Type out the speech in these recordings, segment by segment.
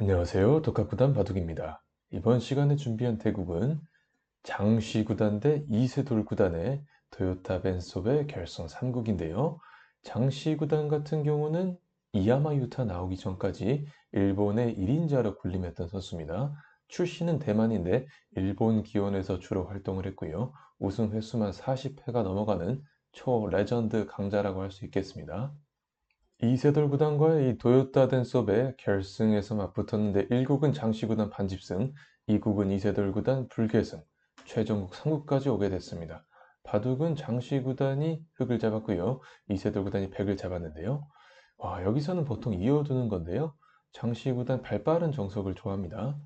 안녕하세요. 독학구단 바둑입니다. 이번 시간에 준비한 대국은 장시 구단 대 이세돌 구단의 토요타 벤소의 결성 3국인데요. 장시 구단 같은 경우는 이야마 유타 나오기 전까지 일본의 1인자로 군림했던 선수입니다. 출신은 대만인데 일본 기원에서 주로 활동을 했고요. 우승 횟수만 40회가 넘어가는 초 레전드 강자라고 할 수 있겠습니다. 이세돌 구단과의 이 도요타 댄섭의 결승에서 맞붙었는데 1국은 장시 구단 반집승, 2국은 이세돌 구단 불계승, 최종국 3국까지 오게 됐습니다. 바둑은 장시 구단이 흙을 잡았고요. 이세돌 구단이 백을 잡았는데요. 와, 여기서는 보통 이어두는 건데요. 장시 구단 발빠른 정석을 좋아합니다.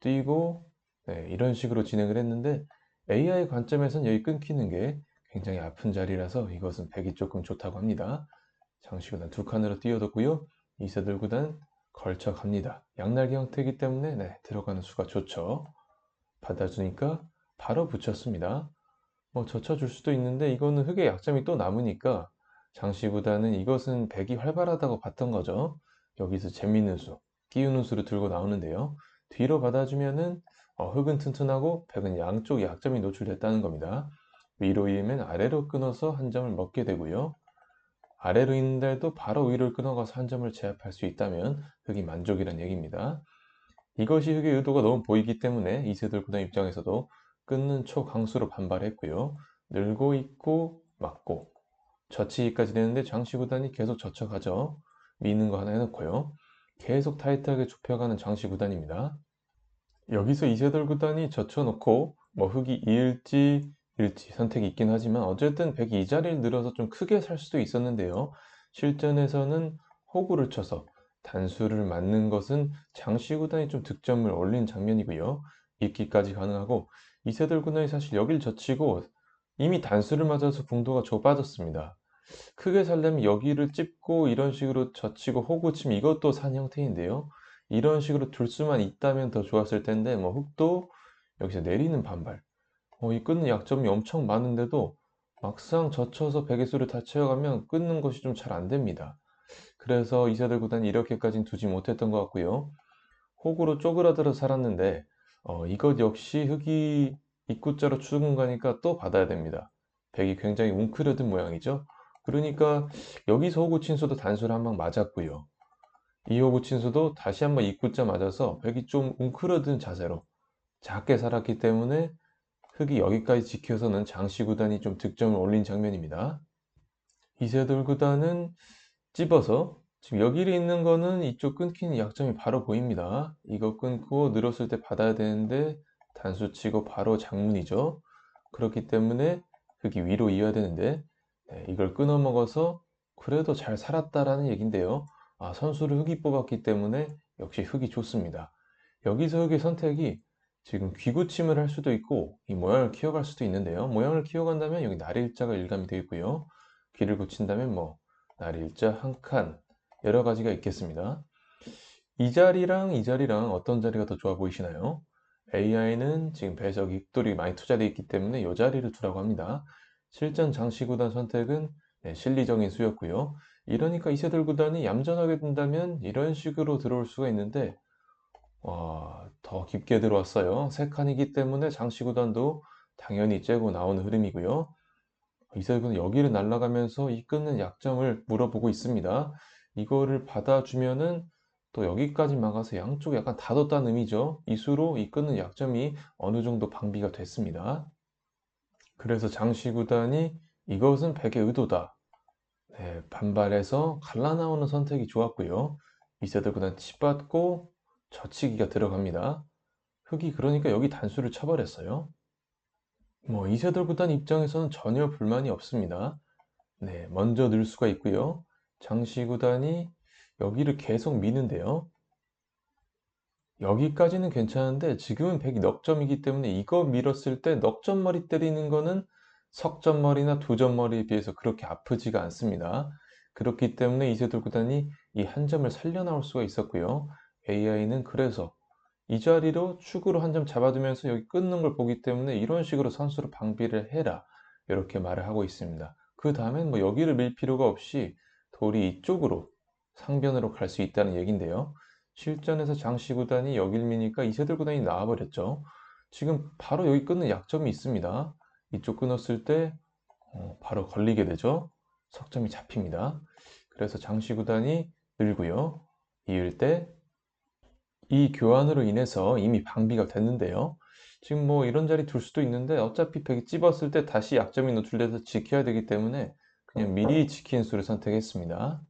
뛰고 네, 이런 식으로 진행을 했는데 AI 관점에서는 여기 끊기는 게 굉장히 아픈 자리라서 이것은 백이 조금 좋다고 합니다. 장시구단 두 칸으로 뛰어뒀고요. 이세돌 구단 걸쳐 갑니다. 양날개 형태이기 때문에 네, 들어가는 수가 좋죠. 받아주니까 바로 붙였습니다. 뭐 젖혀줄 수도 있는데 이거는 흙의 약점이 또 남으니까 장시구단은 이것은 백이 활발하다고 봤던 거죠. 여기서 재밌는 수, 끼우는 수를 들고 나오는데요. 뒤로 받아주면은 어, 흙은 튼튼하고 백은 양쪽 약점이 노출됐다는 겁니다. 위로 이으면 아래로 끊어서 한 점을 먹게 되고요. 아래로 있는데도 바로 위를 끊어가서 한 점을 제압할 수 있다면 흙이 만족이란 얘기입니다. 이것이 흙의 의도가 너무 보이기 때문에 이세돌 구단 입장에서도 끊는 초강수로 반발했고요. 늘고 있고 맞고 젖히기까지 되는데 장시 구단이 계속 젖혀가죠. 미는 거 하나 해놓고요. 계속 타이트하게 좁혀가는 장시 구단입니다. 여기서 이세돌 구단이 젖혀놓고 뭐 흙이 이을지 일지 선택이 있긴 하지만 어쨌든 백이 이 자리를 늘어서 좀 크게 살 수도 있었는데요. 실전에서는 호구를 쳐서 단수를 맞는 것은 장시 구단이 좀 득점을 올린 장면이고요. 입기까지 가능하고 이세돌 구단이 사실 여길 젖히고 이미 단수를 맞아서 궁도가 좁아졌습니다. 크게 살려면 여기를 찝고 이런 식으로 젖히고 호구 치면 이것도 산 형태인데요. 이런 식으로 둘 수만 있다면 더 좋았을 텐데 뭐 흙도 여기서 내리는 반발 어, 이 끊는 약점이 엄청 많은데도 막상 젖혀서 베개수를 다 채워가면 끊는 것이 좀 잘 안 됩니다. 그래서 이세돌 구단이 이렇게까지는 두지 못했던 것 같고요. 호구로 쪼그라들어 살았는데 어, 이것 역시 흙이 입구자로 출근 가니까 또 받아야 됩니다. 백이 굉장히 웅크려든 모양이죠. 그러니까 여기서 호구 친수도 단수를 한 방 맞았고요. 이 호구 친수도 다시 한번 입구자 맞아서 백이 좀 웅크려든 자세로 작게 살았기 때문에 흙이 여기까지 지켜서는 장시 구단이 좀 득점을 올린 장면입니다. 이세돌 구단은 찝어서 지금 여기를 있는 거는 이쪽 끊기는 약점이 바로 보입니다. 이거 끊고 늘었을 때 받아야 되는데 단수 치고 바로 장문이죠. 그렇기 때문에 흙이 위로 이어야 되는데 네, 이걸 끊어 먹어서 그래도 잘 살았다라는 얘긴데요. 아, 선수를 흙이 뽑았기 때문에 역시 흙이 좋습니다. 여기서 흙의 선택이 지금 귀구침을 할 수도 있고 이 모양을 키워갈 수도 있는데요. 모양을 키워간다면 여기 날일자가 일감이 되어 있고요. 귀를 붙인다면 뭐 날일자 한 칸 여러 가지가 있겠습니다. 이 자리랑 이 자리랑 어떤 자리가 더 좋아 보이시나요? AI는 지금 배석 익돌이 많이 투자되어 있기 때문에 이 자리를 두라고 합니다. 실전 장시 구단 선택은 네, 실리적인 수였고요. 이러니까 이세돌 구단이 얌전하게 둔다면 이런 식으로 들어올 수가 있는데 와, 더 깊게 들어왔어요. 세 칸이기 때문에 장시구단도 당연히 째고 나오는 흐름이고요. 이세군은 여기를 날아가면서 이 끊는 약점을 물어보고 있습니다. 이거를 받아주면은 또 여기까지 막아서 양쪽에 약간 닫았다는 의미죠. 이수로 이 끊는 약점이 어느 정도 방비가 됐습니다. 그래서 장시구단이 이것은 백의 의도다. 네, 반발해서 갈라나오는 선택이 좋았고요. 이세돌 구단 치받고 젖히기가 들어갑니다. 흙이 그러니까 여기 단수를 쳐버렸어요. 뭐 이세돌 구단 입장에서는 전혀 불만이 없습니다. 네, 먼저 늘 수가 있고요. 장시 구단이 여기를 계속 미는데요. 여기까지는 괜찮은데 지금은 100이 넉점이기 때문에 이거 밀었을 때 넉점머리 때리는 거는 석점머리나 두점머리에 비해서 그렇게 아프지가 않습니다. 그렇기 때문에 이세돌 구단이 이 한 점을 살려나올 수가 있었고요. AI는 그래서 이 자리로 축으로 한 점 잡아두면서 여기 끊는 걸 보기 때문에 이런 식으로 선수를 방비를 해라 이렇게 말을 하고 있습니다. 그 다음엔 뭐 여기를 밀 필요가 없이 돌이 이쪽으로 상변으로 갈 수 있다는 얘긴데요. 실전에서 장씨 구단이 여길 미니까 이세돌 구단이 나와버렸죠. 지금 바로 여기 끊는 약점이 있습니다. 이쪽 끊었을 때 어, 바로 걸리게 되죠. 석점이 잡힙니다. 그래서 장씨 구단이 늘고요. 이을 때 이 교환으로 인해서 이미 방비가 됐는데요. 지금 뭐 이런 자리 둘 수도 있는데 어차피 백이 찝었을 때 다시 약점이 노출돼서 지켜야 되기 때문에 그냥 미리 지키는 수를 선택했습니다.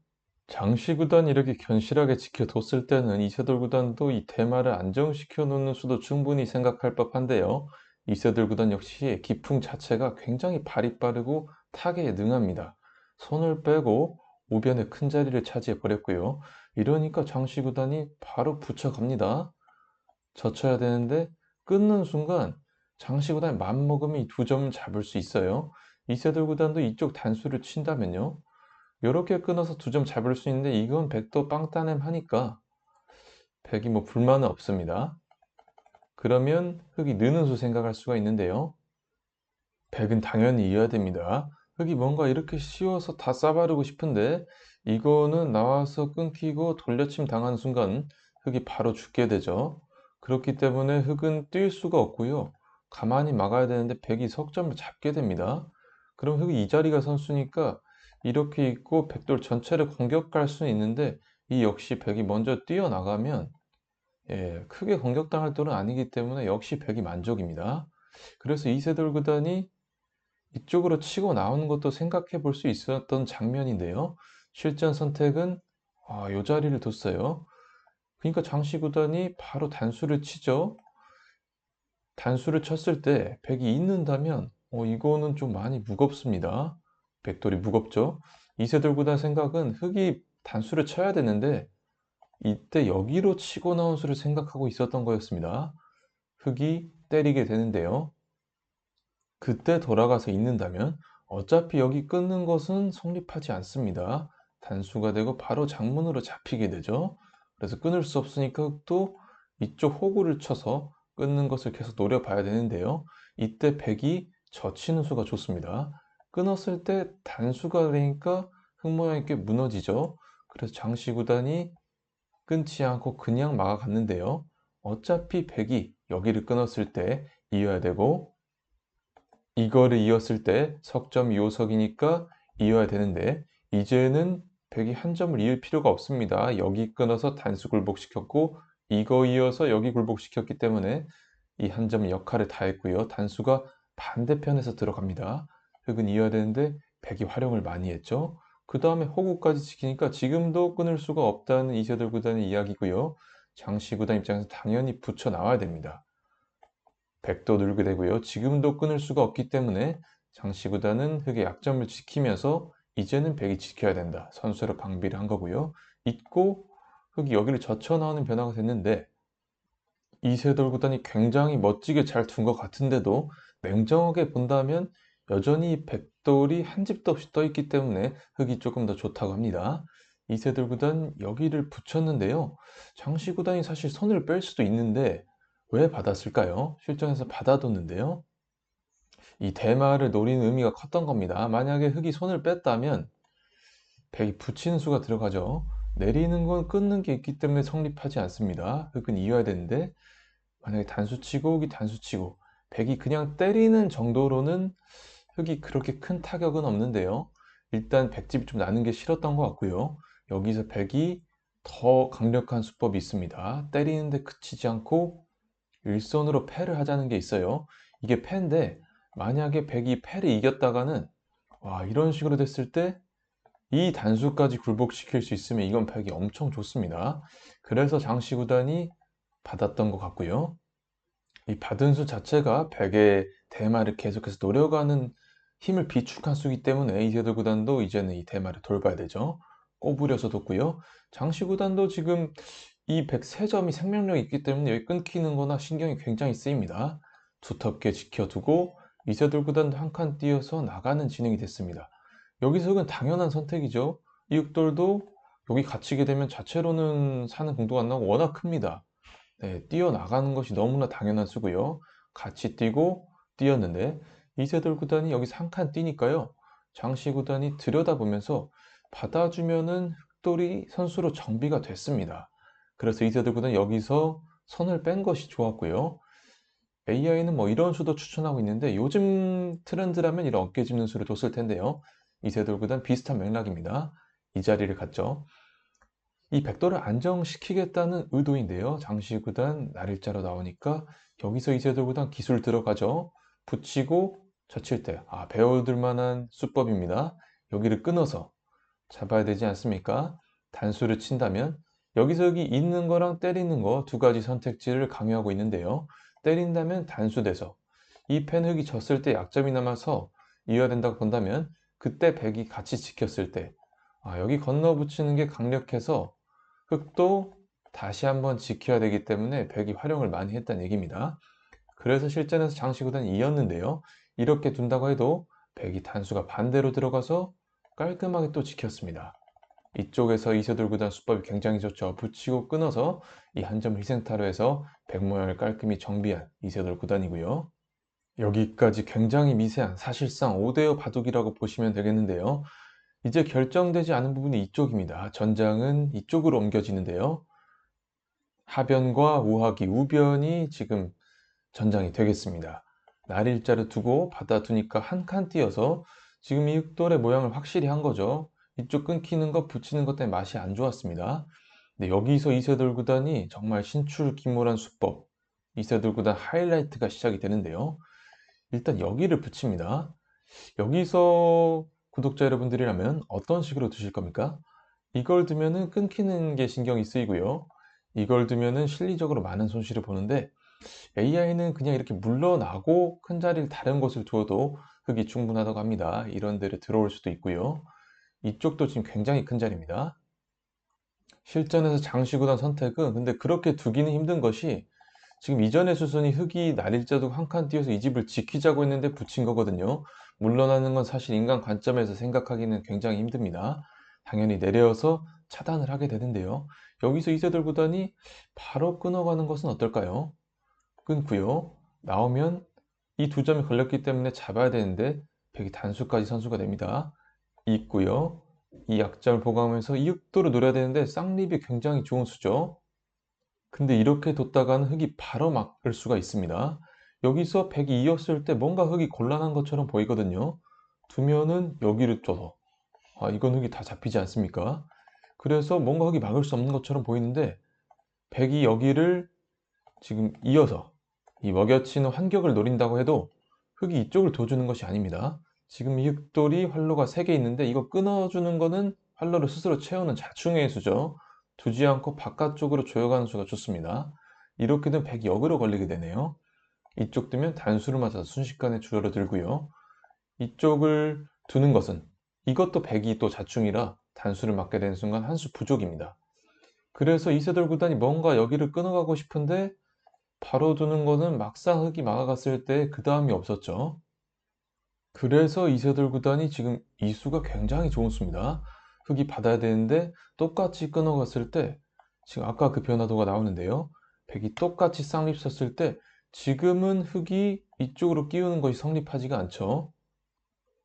장시 구단 이렇게 견실하게 지켜뒀을 때는 이세돌 구단도 이 테마를 안정시켜 놓는 수도 충분히 생각할 법한데요. 이세돌 구단 역시 기풍 자체가 굉장히 발이 빠르고 타격에 능합니다. 손을 빼고 우변에 큰 자리를 차지해 버렸고요. 이러니까 장시 구단이 바로 붙여갑니다. 젖혀야 되는데 끊는 순간 장시 구단이 맘먹으면 이 두 점을 잡을 수 있어요. 이세돌 구단도 이쪽 단수를 친다면요. 이렇게 끊어서 두 점 잡을 수 있는데 이건 백도 빵따냄 하니까 백이 뭐 불만은 없습니다. 그러면 흑이 느는 수 생각할 수가 있는데요. 백은 당연히 이어야 됩니다. 흑이 뭔가 이렇게 쉬워서 다 싸바르고 싶은데 이거는 나와서 끊기고 돌려침 당하는 순간 흑이 바로 죽게 되죠. 그렇기 때문에 흑은 뛸 수가 없고요. 가만히 막아야 되는데 백이 석점을 잡게 됩니다. 그럼 흑이 이 자리가 선수니까 이렇게 있고 백돌 전체를 공격할 수는 있는데 이 역시 백이 먼저 뛰어나가면 예, 크게 공격당할 돌은 아니기 때문에 역시 백이 만족입니다. 그래서 이세돌 구단이 이쪽으로 치고 나오는 것도 생각해 볼 수 있었던 장면인데요. 실전 선택은 아, 요 자리를 뒀어요. 그러니까 장시 구단이 바로 단수를 치죠. 단수를 쳤을 때 백이 있는다면 어, 이거는 좀 많이 무겁습니다. 백돌이 무겁죠. 이세돌 구단 생각은 흑이 단수를 쳐야 되는데 이때 여기로 치고 나온 수를 생각하고 있었던 거였습니다. 흑이 때리게 되는데요. 그때 돌아가서 있는다면 어차피 여기 끊는 것은 성립하지 않습니다. 단수가 되고 바로 장문으로 잡히게 되죠. 그래서 끊을 수 없으니까 흑도 이쪽 호구를 쳐서 끊는 것을 계속 노려봐야 되는데요. 이때 백이 젖히는 수가 좋습니다. 끊었을 때 단수가 되니까 흙 모양이 꽤 무너지죠. 그래서 장시 구단이 끊지 않고 그냥 막아갔는데요. 어차피 백이 여기를 끊었을 때 이어야 되고 이거를 이었을 때 석점 요석이니까 이어야 되는데 이제는 백이 한 점을 이을 필요가 없습니다. 여기 끊어서 단수 굴복시켰고 이거 이어서 여기 굴복시켰기 때문에 이 한 점 역할을 다 했고요. 단수가 반대편에서 들어갑니다. 흑은 이어야 되는데 백이 활용을 많이 했죠. 그 다음에 호구까지 지키니까 지금도 끊을 수가 없다는 이세돌 구단의 이야기고요. 장시 구단 입장에서 당연히 붙여 나와야 됩니다. 백도 늘게 되고요. 지금도 끊을 수가 없기 때문에 장시 구단은 흑의 약점을 지키면서 이제는 백이 지켜야 된다. 선수로 방비를 한 거고요. 있고 흑이 여기를 젖혀 나오는 변화가 됐는데 이세돌 구단이 굉장히 멋지게 잘 둔 것 같은데도 냉정하게 본다면 여전히 백돌이 한 집도 없이 떠 있기 때문에 흙이 조금 더 좋다고 합니다. 이세돌 구단 여기를 붙였는데요. 장시 구단이 사실 손을 뺄 수도 있는데 왜 받았을까요? 실전에서 받아뒀는데요. 이 대마를 노리는 의미가 컸던 겁니다. 만약에 흙이 손을 뺐다면 백이 붙이는 수가 들어가죠. 내리는 건 끊는 게 있기 때문에 성립하지 않습니다. 흙은 이어야 되는데 만약에 단수치고 흙이 단수치고 백이 그냥 때리는 정도로는 흙이 그렇게 큰 타격은 없는데요. 일단 백집이 좀 나는 게 싫었던 것 같고요. 여기서 백이 더 강력한 수법이 있습니다. 때리는데 그치지 않고 일선으로 패를 하자는 게 있어요. 이게 패인데 만약에 백이 패를 이겼다가는 와 이런 식으로 됐을 때 이 단수까지 굴복시킬 수 있으면 이건 백이 엄청 좋습니다. 그래서 장시 구단이 받았던 것 같고요. 이 받은 수 자체가 백의 대마를 계속해서 노려가는 힘을 비축한 수기 때문에 이세돌 구단도 이제는 이 대마를 돌봐야 되죠. 꼬부려서 뒀고요. 장시 구단도 지금 이 103점이 생명력이 있기 때문에 여기 끊기는 거나 신경이 굉장히 쓰입니다. 두텁게 지켜두고 이세돌 구단도 한 칸 뛰어서 나가는 진행이 됐습니다. 여기서 은 당연한 선택이죠. 이육돌도 여기 갇히게 되면 자체로는 사는 공도가 안 나고 워낙 큽니다. 네, 뛰어나가는 것이 너무나 당연한 수고요. 같이 뛰고 뛰었는데 이세돌 구단이 여기서 한 칸 뛰니까요. 장시 구단이 들여다보면서 받아주면은 흑돌이 선수로 정비가 됐습니다. 그래서 이세돌 구단 여기서 선을 뺀 것이 좋았고요. AI는 뭐 이런 수도 추천하고 있는데 요즘 트렌드라면 이런 어깨 짚는 수를 뒀을 텐데요. 이세돌 구단 비슷한 맥락입니다. 이 자리를 갔죠. 이 백도를 안정시키겠다는 의도인데요. 장시 구단 날일자로 나오니까 여기서 이세돌 구단 기술 들어가죠. 붙이고 젖힐 때, 아, 배워둘 만한 수법입니다. 여기를 끊어서 잡아야 되지 않습니까? 단수를 친다면 여기서 여기 있는 거랑 때리는 거 두 가지 선택지를 강요하고 있는데요. 때린다면 단수돼서 이 펜 흙이 졌을 때 약점이 남아서 이어야 된다고 본다면 그때 백이 같이 지켰을 때 아, 여기 건너 붙이는 게 강력해서 흙도 다시 한번 지켜야 되기 때문에 백이 활용을 많이 했다는 얘기입니다. 그래서 실전에서 장시구단이 이었는데요. 이렇게 둔다고 해도 백이 단수가 반대로 들어가서 깔끔하게 또 지켰습니다. 이쪽에서 이세돌 구단 수법이 굉장히 좋죠. 붙이고 끊어서 이 한 점 희생타로 해서 백 모양을 깔끔히 정비한 이세돌 구단이고요. 여기까지 굉장히 미세한 사실상 5대5 바둑이라고 보시면 되겠는데요. 이제 결정되지 않은 부분이 이쪽입니다. 전장은 이쪽으로 옮겨지는데요. 하변과 우하기, 우변이 지금 전장이 되겠습니다. 날일자를 두고 받아두니까 한 칸 띄어서 지금 이 흑돌의 모양을 확실히 한 거죠. 이쪽 끊기는 거 붙이는 것 때문에 맛이 안 좋았습니다. 근데 여기서 이세돌 구단이 정말 신출귀몰한 수법, 이세돌 구단 하이라이트가 시작이 되는데요. 일단 여기를 붙입니다. 여기서 구독자 여러분들이라면 어떤 식으로 두실 겁니까? 이걸 두면은 끊기는 게 신경이 쓰이고요. 이걸 두면은 실리적으로 많은 손실을 보는데 AI는 그냥 이렇게 물러나고 큰 자리를 다른 곳을 두어도 흙이 충분하다고 합니다. 이런 데를 들어올 수도 있고요. 이쪽도 지금 굉장히 큰 자리입니다. 실전에서 장시구단 선택은 근데 그렇게 두기는 힘든 것이 지금 이전의 수순이 흙이 날일자도 한 칸 띄어서 이 집을 지키자고 했는데 붙인 거거든요. 물러나는 건 사실 인간 관점에서 생각하기는 굉장히 힘듭니다. 당연히 내려서 차단을 하게 되는데요. 여기서 이세돌 구단이 바로 끊어가는 것은 어떨까요? 끊고요. 나오면 이 두 점이 걸렸기 때문에 잡아야 되는데 백이 단수까지 선수가 됩니다. 있고요. 이 약점을 보강하면서 이 육도를 노려야 되는데 쌍립이 굉장히 좋은 수죠. 근데 이렇게 뒀다가는 흙이 바로 막을 수가 있습니다. 여기서 백이 이었을 때 뭔가 흙이 곤란한 것처럼 보이거든요. 두면은 여기를 쪄서 아, 이건 흙이 다 잡히지 않습니까? 그래서 뭔가 흙이 막을 수 없는 것처럼 보이는데 백이 여기를 지금 이어서 이 먹여치는 환격을 노린다고 해도 흙이 이쪽을 둬주는 것이 아닙니다. 지금 이 흑돌이 활로가 3개 있는데 이거 끊어주는 거는 활로를 스스로 채우는 자충의 수죠. 두지 않고 바깥쪽으로 조여가는 수가 좋습니다. 이렇게 되면 백이 역으로 걸리게 되네요. 이쪽 두면 단수를 맞아서 순식간에 줄어들고요. 이쪽을 두는 것은 이것도 백이 또 자충이라 단수를 맞게 되는 순간 한 수 부족입니다. 그래서 이세돌 구단이 뭔가 여기를 끊어가고 싶은데 바로 두는 거는 막상 흙이 막아갔을 때 그 다음이 없었죠. 그래서 이세돌 구단이 지금 이 수가 굉장히 좋은 수입니다. 흙이 받아야 되는데 똑같이 끊어갔을 때 지금 아까 그 변화도가 나오는데요. 백이 똑같이 쌍립 섰을 때 지금은 흙이 이쪽으로 끼우는 것이 성립하지가 않죠.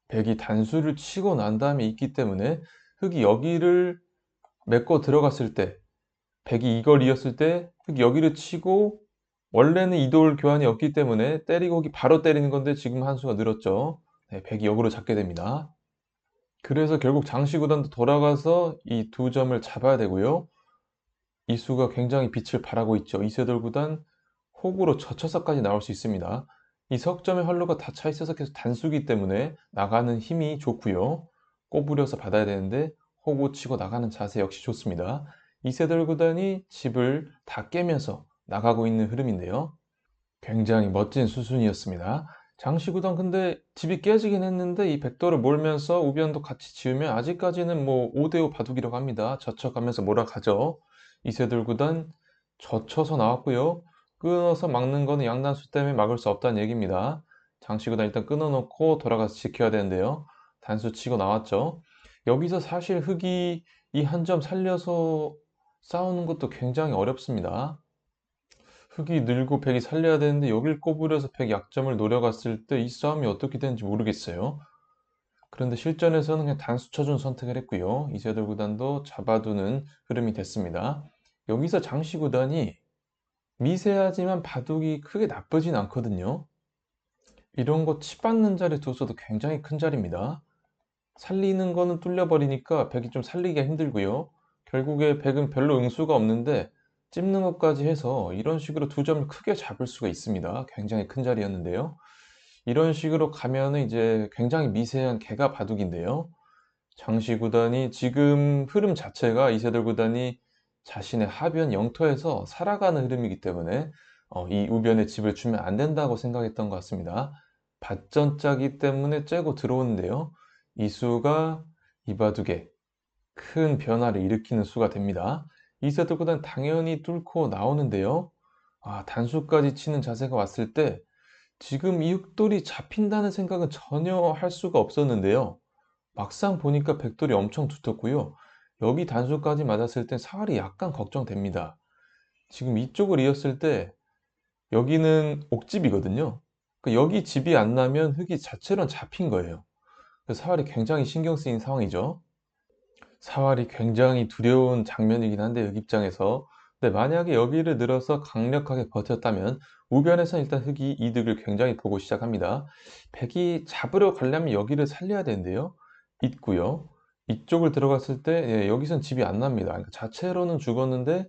백이 단수를 치고 난 다음에 있기 때문에 흙이 여기를 메꿔 들어갔을 때 백이 이걸 이었을 때 흙이 여기를 치고 원래는 이돌 교환이 없기 때문에 때리고 여기 바로 때리는 건데 지금 한 수가 늘었죠. 네, 백이 역으로 잡게 됩니다. 그래서 결국 장시 구단도 돌아가서 이 두 점을 잡아야 되고요. 이 수가 굉장히 빛을 발하고 있죠. 이세돌 구단 혹으로 젖혀서까지 나올 수 있습니다. 이 석점의 활로가 다 차 있어서 계속 단수기 때문에 나가는 힘이 좋고요. 꼬부려서 받아야 되는데 호구 치고 나가는 자세 역시 좋습니다. 이세돌 구단이 집을 다 깨면서 나가고 있는 흐름인데요. 굉장히 멋진 수순이었습니다. 장시구단 근데 집이 깨지긴 했는데 이 백도를 몰면서 우변도 같이 지으면 아직까지는 뭐 5대5 바둑이라고 합니다. 젖혀가면서 몰아가죠. 이세돌 구단 젖혀서 나왔고요. 끊어서 막는 거는 양단수 때문에 막을 수 없다는 얘기입니다. 장시구단 일단 끊어놓고 돌아가서 지켜야 되는데요. 단수 치고 나왔죠. 여기서 사실 흙이 이 한 점 살려서 싸우는 것도 굉장히 어렵습니다. 흙이 늘고 백이 살려야 되는데 여길 꼬부려서 백 약점을 노려갔을 때 이 싸움이 어떻게 되는지 모르겠어요. 그런데 실전에서는 그냥 단수 쳐준 선택을 했고요. 이세돌 구단도 잡아두는 흐름이 됐습니다. 여기서 장시 구단이 미세하지만 바둑이 크게 나쁘진 않거든요. 이런 거 치받는 자리 뒀어도 굉장히 큰 자리입니다. 살리는 거는 뚫려버리니까 백이 좀 살리기가 힘들고요. 결국에 백은 별로 응수가 없는데 찝는 것까지 해서 이런 식으로 두 점을 크게 잡을 수가 있습니다. 굉장히 큰 자리였는데요. 이런 식으로 가면 은 이제 굉장히 미세한 개가 바둑인데요. 장시 구단이 지금 흐름 자체가 이세돌 구단이 자신의 하변 영토에서 살아가는 흐름이기 때문에 어, 이 우변에 집을 주면 안 된다고 생각했던 것 같습니다. 밭전짜기 때문에 째고 들어오는데요. 이 수가 이 바둑에 큰 변화를 일으키는 수가 됩니다. 이세돌 구단 당연히 뚫고 나오는데요. 아, 단수까지 치는 자세가 왔을 때 지금 이 흑돌이 잡힌다는 생각은 전혀 할 수가 없었는데요. 막상 보니까 백돌이 엄청 두텁고요. 여기 단수까지 맞았을 땐 사활이 약간 걱정됩니다. 지금 이쪽을 이었을 때 여기는 옥집이거든요. 그 여기 집이 안 나면 흙이 자체로 잡힌 거예요. 사활이 굉장히 신경 쓰인 상황이죠. 사활이 굉장히 두려운 장면이긴 한데 여기 입장에서 근데 만약에 여기를 늘어서 강력하게 버텼다면 우변에서 일단 흙이 이득을 굉장히 보고 시작합니다. 백이 잡으러 가려면 여기를 살려야 되는데요. 있고요. 이쪽을 들어갔을 때 예, 여기선 집이 안 납니다. 그러니까 자체로는 죽었는데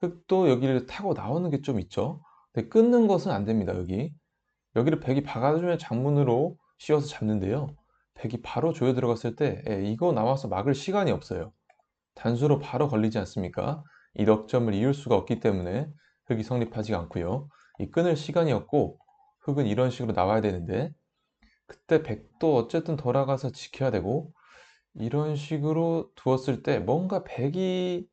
흙도 여기를 타고 나오는 게 좀 있죠. 근데 끊는 것은 안 됩니다. 여기 여기를 백이 박아주면 장문으로 씌워서 잡는데요. 백이 바로 조여 들어갔을 때 예, 이거 나와서 막을 시간이 없어요. 단수로 바로 걸리지 않습니까? 이 넉점을 이을 수가 없기 때문에 흙이 성립하지 않고요. 이 끊을 시간이 없고 흙은 이런 식으로 나와야 되는데 그때 백도 어쨌든 돌아가서 지켜야 되고 이런 식으로 두었을 때 뭔가 백이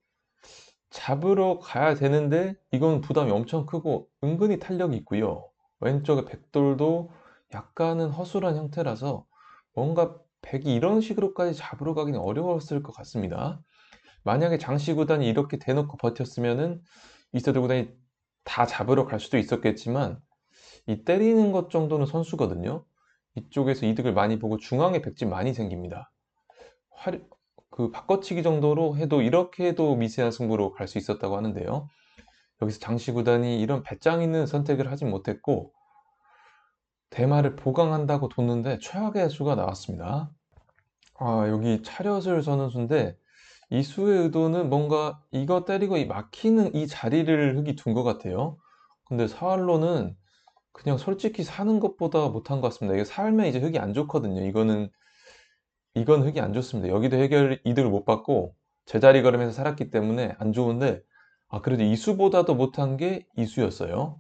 잡으러 가야 되는데 이건 부담이 엄청 크고 은근히 탄력이 있고요. 왼쪽에 백돌도 약간은 허술한 형태라서 뭔가 백이 이런 식으로까지 잡으러 가기는 어려웠을 것 같습니다. 만약에 장시 구단이 이렇게 대놓고 버텼으면은 이세돌 구단이 다 잡으러 갈 수도 있었겠지만 이 때리는 것 정도는 선수거든요. 이쪽에서 이득을 많이 보고 중앙에 백집 많이 생깁니다. 활, 그 바꿔치기 정도로 해도 이렇게 해도 미세한 승부로 갈 수 있었다고 하는데요. 여기서 장시 구단이 이런 배짱 있는 선택을 하진 못했고 대마를 보강한다고 뒀는데 최악의 수가 나왔습니다. 아, 여기 차렷을 서는 수인데 이 수의 의도는 뭔가 이거 때리고 이 막히는 이 자리를 흙이 둔 것 같아요. 근데 사활로는 그냥 솔직히 사는 것보다 못한 것 같습니다. 이게 살면 이제 흙이 안 좋거든요. 이거는 이건 흙이 안 좋습니다. 여기도 해결 이득을 못 받고 제자리 걸으면서 살았기 때문에 안 좋은데 아 그래도 이수보다도 못한 게 이수였어요.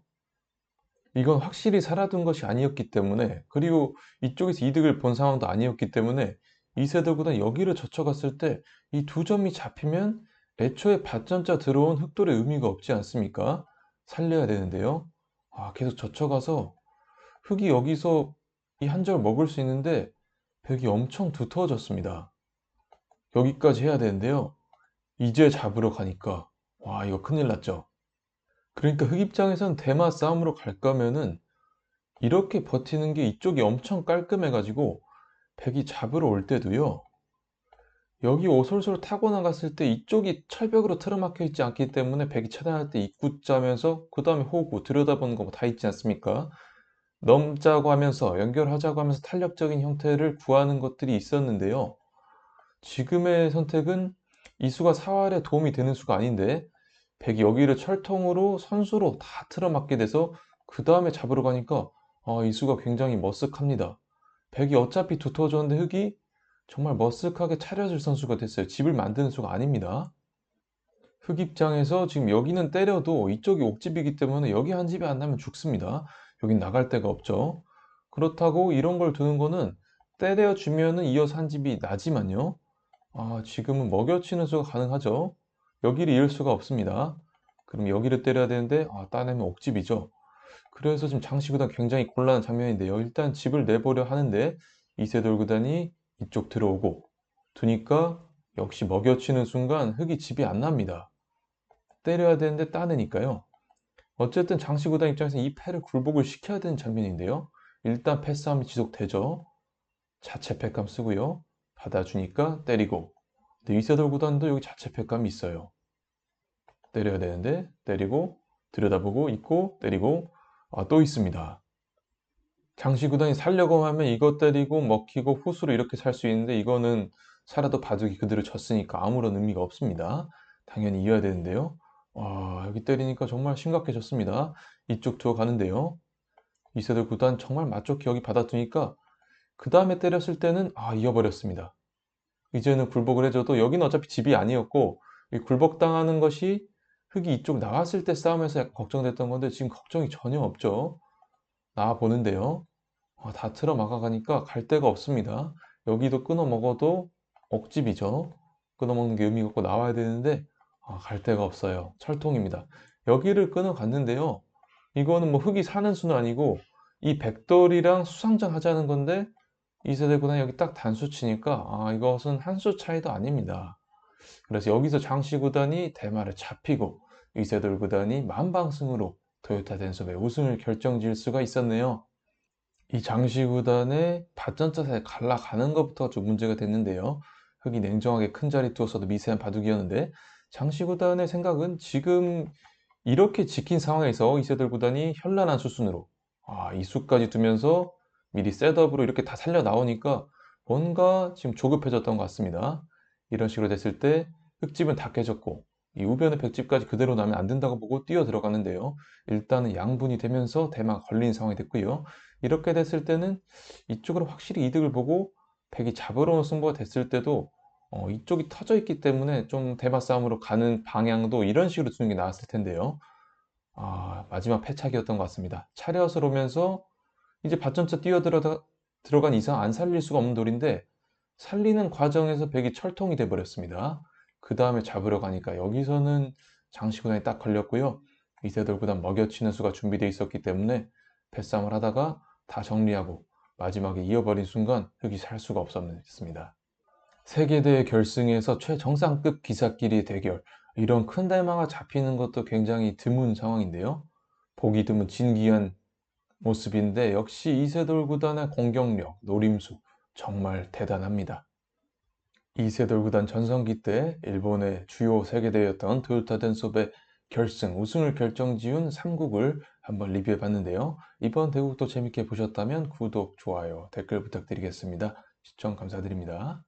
이건 확실히 살아둔 것이 아니었기 때문에 그리고 이쪽에서 이득을 본 상황도 아니었기 때문에 이세돌보다 여기를 젖혀갔을 때 이 두 점이 잡히면 애초에 밭전자 들어온 흑돌의 의미가 없지 않습니까? 살려야 되는데요. 아, 계속 젖혀가서 흙이 여기서 이 한 절 먹을 수 있는데 벽이 엄청 두터워졌습니다. 여기까지 해야 되는데요. 이제 잡으러 가니까 와 이거 큰일 났죠. 그러니까 흙 입장에선 대마 싸움으로 갈 거면은 이렇게 버티는 게 이쪽이 엄청 깔끔해가지고 백이 잡으러 올 때도요. 여기 오솔솔 타고 나갔을 때 이쪽이 철벽으로 틀어막혀 있지 않기 때문에 백이 차단할 때 입구 짜면서 그 다음에 호구 들여다보는 거 다 있지 않습니까? 넘자고 하면서 연결하자고 하면서 탄력적인 형태를 구하는 것들이 있었는데요. 지금의 선택은 이 수가 사활에 도움이 되는 수가 아닌데 백이 여기를 철통으로 선수로 다 틀어막게 돼서 그 다음에 잡으러 가니까 아, 이 수가 굉장히 머쓱합니다. 백이 어차피 두터워졌는데 흙이 정말 머쓱하게 차려질 선수가 됐어요. 집을 만드는 수가 아닙니다. 흙 입장에서 지금 여기는 때려도 이쪽이 옥집이기 때문에 여기 한 집이 안 나면 죽습니다. 여긴 나갈 데가 없죠. 그렇다고 이런 걸 두는 거는 때려주면은 이어서 한 집이 나지만요. 아, 지금은 먹여치는 수가 가능하죠. 여기를 이을 수가 없습니다. 그럼 여기를 때려야 되는데, 아, 따내면 옥집이죠. 그래서 지금 장시구단 굉장히 곤란한 장면인데요. 일단 집을 내보려 하는데, 이세돌 구단이 이쪽 들어오고, 두니까 역시 먹여치는 순간 흙이 집이 안 납니다. 때려야 되는데 따내니까요. 어쨌든 장시구단 입장에서 이 패를 굴복을 시켜야 되는 장면인데요. 일단 패싸움이 지속되죠. 자체 패감 쓰고요. 받아주니까 때리고. 근데 이세돌 구단도 여기 자체 패감이 있어요. 때려야 되는데 때리고 들여다보고 있고 때리고 아, 또 있습니다. 장시 구단이 살려고 하면 이거 때리고 먹히고 후수로 이렇게 살 수 있는데 이거는 살아도 바둑이 그대로 졌으니까 아무런 의미가 없습니다. 당연히 이어야 되는데요. 와, 여기 때리니까 정말 심각해졌습니다. 이쪽 투어 가는데요. 이세돌 구단 정말 맛좋게 여기 받아두니까 그 다음에 때렸을 때는 아 이어버렸습니다. 이제는 굴복을 해줘도 여기는 어차피 집이 아니었고 이 굴복당하는 것이 흙이 이쪽 나왔을 때 싸움에서 약간 걱정됐던 건데 지금 걱정이 전혀 없죠. 나와 보는데요. 아, 다 틀어 막아가니까 갈 데가 없습니다. 여기도 끊어 먹어도 억집이죠. 끊어 먹는 게 의미가 없고 나와야 되는데 아, 갈 데가 없어요. 철통입니다. 여기를 끊어 갔는데요. 이거는 뭐 흙이 사는 수는 아니고 이 백돌이랑 수상전 하자는 건데 이세대 구단이 여기 딱 단수 치니까 아 이것은 한 수 차이도 아닙니다. 그래서 여기서 장시 구단이 대마를 잡히고 이세돌 구단이 만방승으로 토요타 댄섭의 우승을 결정지을 수가 있었네요. 이 장시 구단의 받전자세 갈라가는 것부터 좀 문제가 됐는데요. 흙이 냉정하게 큰 자리 두어서도 미세한 바둑이었는데 장시 구단의 생각은 지금 이렇게 지킨 상황에서 이세돌 구단이 현란한 수순으로 아, 이 수까지 두면서 미리 셋업으로 이렇게 다 살려 나오니까 뭔가 지금 조급해졌던 것 같습니다. 이런 식으로 됐을 때 흙집은 다 깨졌고 이 우변의 백집까지 그대로 나면 안 된다고 보고 뛰어 들어가는데요. 일단은 양분이 되면서 대마가 걸린 상황이 됐고요. 이렇게 됐을 때는 이쪽으로 확실히 이득을 보고 백이 잡으러 온 승부가 됐을 때도 어, 이쪽이 터져 있기 때문에 좀 대마 싸움으로 가는 방향도 이런 식으로 두는 게 나았을 텐데요. 아, 마지막 패착이었던 것 같습니다. 차렷을 오면서 이제 밭전차 뛰어들어 들어간 이상 안 살릴 수가 없는 돌인데 살리는 과정에서 백이 철통이 돼 버렸습니다. 그 다음에 잡으러 가니까 여기서는 장시구단이 딱 걸렸고요. 이세돌 구단 먹여치는 수가 준비되어 있었기 때문에 패싸움을 하다가 다 정리하고 마지막에 이어버린 순간 흙이 살 수가 없었습니다. 세계대회 결승에서 최정상급 기사끼리 대결 이런 큰 대마가 잡히는 것도 굉장히 드문 상황인데요. 보기 드문 진기한 모습인데 역시 이세돌 구단의 공격력, 노림수 정말 대단합니다. 이세돌 구단 전성기 때 일본의 주요 세계대회였던 토요타 덴소의 결승 우승을 결정지은 3국을 한번 리뷰해 봤는데요. 이번 대국도 재밌게 보셨다면 구독, 좋아요, 댓글 부탁드리겠습니다. 시청 감사드립니다.